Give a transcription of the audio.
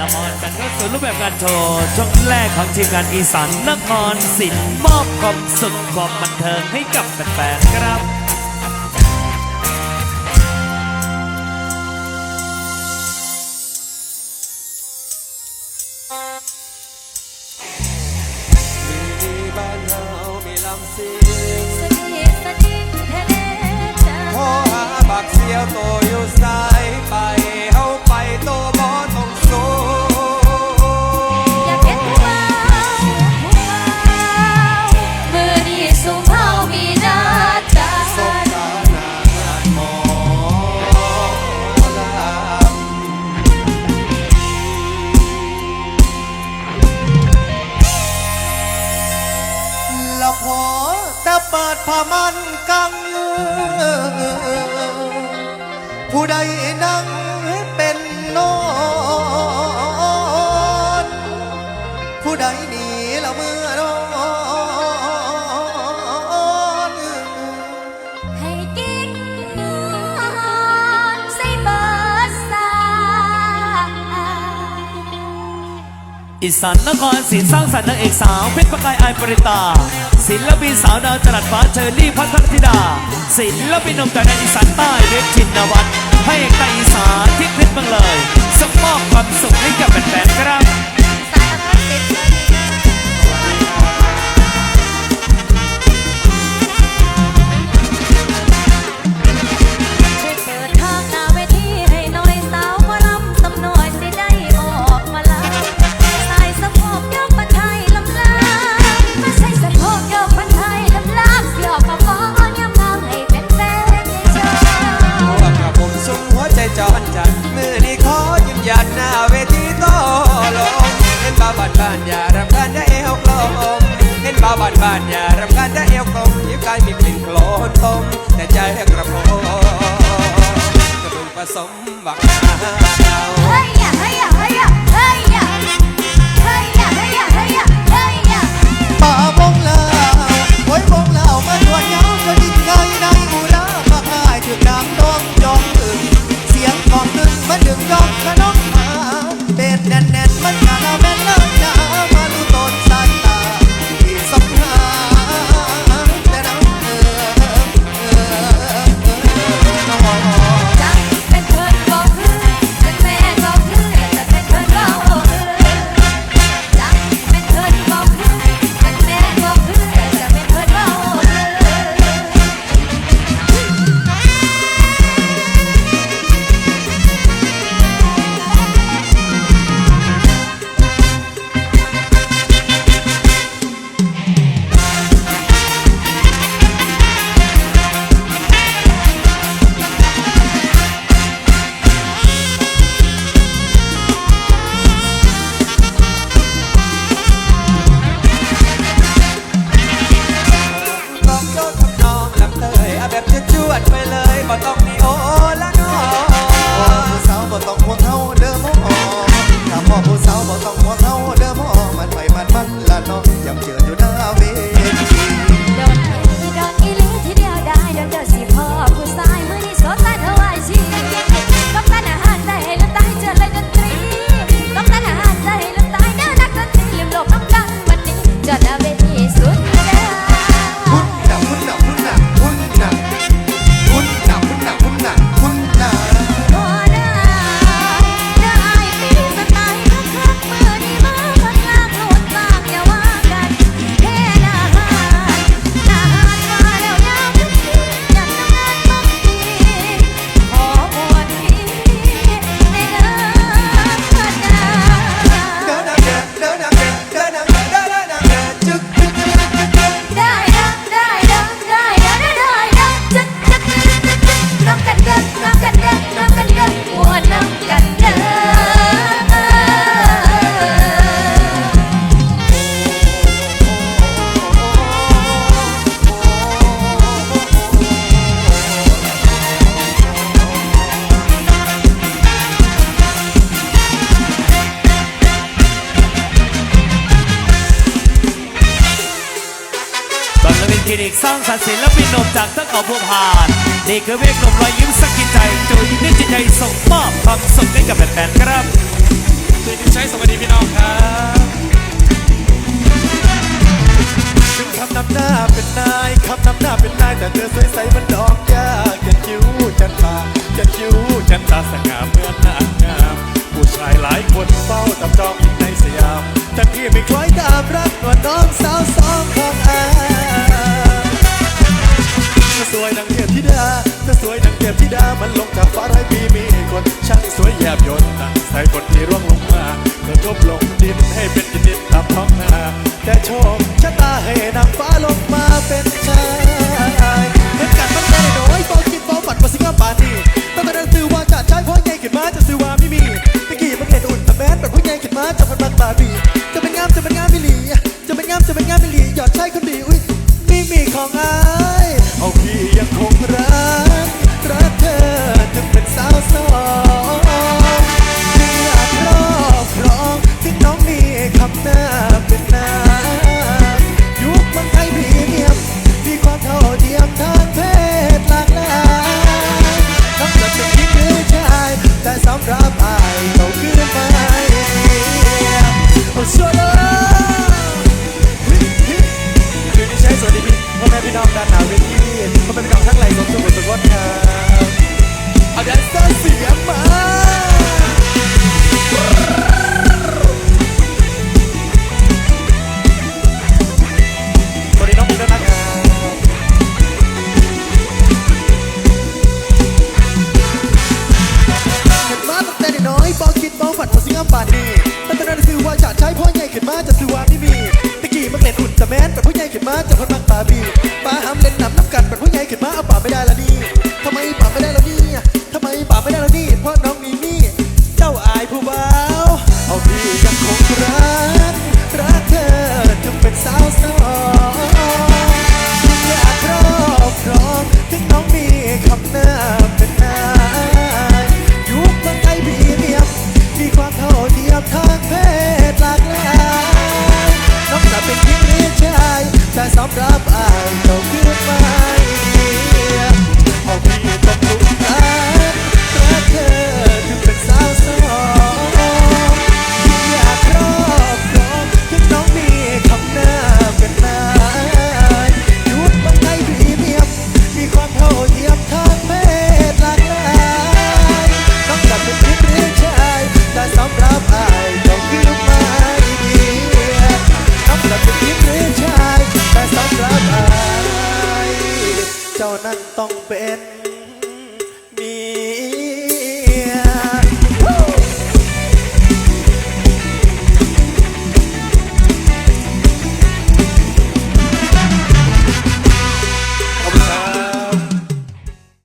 นมครกันก็สู่รูปแบบการโชว์ช่วงแรกของทีมงานอีสานนครศิลป์มอบความสุขความบันเทิงให้กับแฟนๆครับ ดพมันกัง อีสานนครศรีสร้างสรรค์นางเอกสาวเพชรประกายไอปริตา ศิลปินสาวดาวจรัสฟ้าเชอรี่พัทนธิดา ศิลปินนมจากแนอีสานใต้เวทชินวัฒน์ให้เอกใต้อีสานที่เพชรบังเลยสม อนบ้านอย่ารำคาญจะเอวกลมยิ้มกายมีกลิ่นโคลนต้มแต่ใจกระโปงกระดุมผสมบักเาเฮ้ยเฮ้ยเฮ้ยเฮ้ยเฮ้ยเฮ้ยเฮ้ยเฮ้ยอาป่งลาโอ้ยวงเหล่ามาตัวยาวจะดิ้นไงในหูลามาอายถึงน้ำต้องจองถึงเสียงของหนึ่งมันดึงยองขนมมาเป็ดแน่นแน่นมันกะละแม่ Muchas. ทีเด็กสร้างสรรค์ศิลปินหนุ่มจากทั้งเขาผู้ผ่าน นี่คือเวกนมรอยยิ้มสักินใจจุยนิจิตใจส่งมอบความสุขให้กับแฟนๆครับตีนิ้วใช้สวัสดีพี่น้องครับถึงคำนำหน้าเป็นนายคำนำหน้าเป็นนายแต่เธอสวยใสมันดอกยากจะคิ้วจันตาจะคิ้วจันตาสง่าเหมือนนางงามผู้ชายหลายคนเฝ้าตับจองอีกในสยามแต่พี่ไม่คล้อยตามรักนวดน้องสาวสองของ ใส่คนที่ร่วงลงมาเธอทบลงดินให้เป็นดินดินตามท้องนาแต่โชคชะตาให้นางฟ้าลงมาเป็นชายเหมือนกันมันได้น้อยบอกคิดบอกฝันว่าสิงห์ป่านนี้ตั้งแต่นั้นซื้อว่าจะใช้พ่อใหญ่ขึ้นมาจะซื้อว่าไม่มีตะกี้มันเห็นอุ่นแต่แม้แต่พ่อใหญ่ขึ้นมาจะพันบางบาบีจะเป็นงามจะเป็นงามไม่หลีจะเป็นงามจะเป็นงามไม่หลีหยอดใช้คนดีอุ้ยไมีมีของอายเอาพี่ยังคงรัก ขึ้นมาจะซื้อวานี่มีตะกี้มักเล่นหุ่นแต่แมนเป็นผู้ใหญ่ขึ้นมาจะพนมักป่าบีป่าห้ามเล่นน้ำน้ำกันเป็นผู้ใหญ่ขึ้นมาเอาป่าไม่ได้ละนี่ทำไมป่าไม่ได้ละนี่ทำไมป่าไม่ได้ละนี่เพราะน้องมีมี่เจ้าอายผู้บ่าวเอาพี่ยังคงรักรักเธอจนเป็นสาวสองอยากครอบครองถึงน้องมีคำหน้า